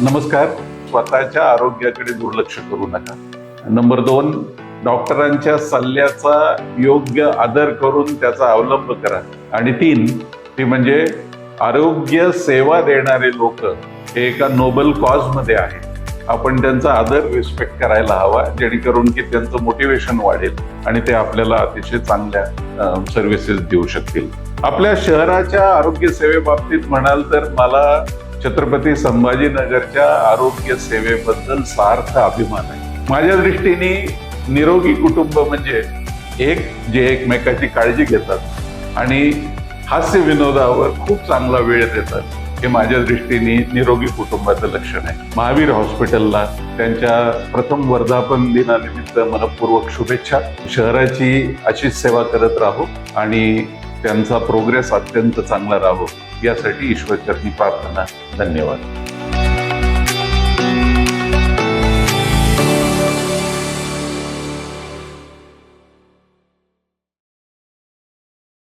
नमस्कार. स्वतःच्या आरोग्याकडे दुर्लक्ष करू नका. नंबर दोन डॉक्टरांच्या सल्ल्याचा योग्य आदर करून त्याचा अवलंब करा. आणि तीन ती म्हणजे आरोग्य सेवा देणारे लोक हे एका नोबल कॉजमध्ये आहे आपण त्यांचा आदर रिस्पेक्ट करायला हवा जेणेकरून की त्यांचं मोटिवेशन वाढेल आणि ते आपल्याला अतिशय चांगल्या सर्व्हिसेस देऊ शकतील. आपल्या शहराच्या आरोग्य सेवेबाबतीत म्हणाल तर मला छत्रपती संभाजीनगरच्या आरोग्य सेवेबद्दल सार्थ अभिमान आहे. माझ्या दृष्टीने निरोगी कुटुंब म्हणजे एक जे एकमेकाची काळजी घेतात आणि हास्य विनोदावर खूप चांगला वेळ देतात हे माझ्या दृष्टीने निरोगी कुटुंबाचं लक्षण आहे. महावीर हॉस्पिटलला त्यांच्या प्रथम वर्धापन दिनानिमित्त मनपूर्वक शुभेच्छा. शहराची अशीच सेवा करत राहू आणि त्यांचा प्रोग्रेस अत्यंत चांगला राहावं. यासाठी ईश्वरचरणी प्रार्थना धन्यवाद.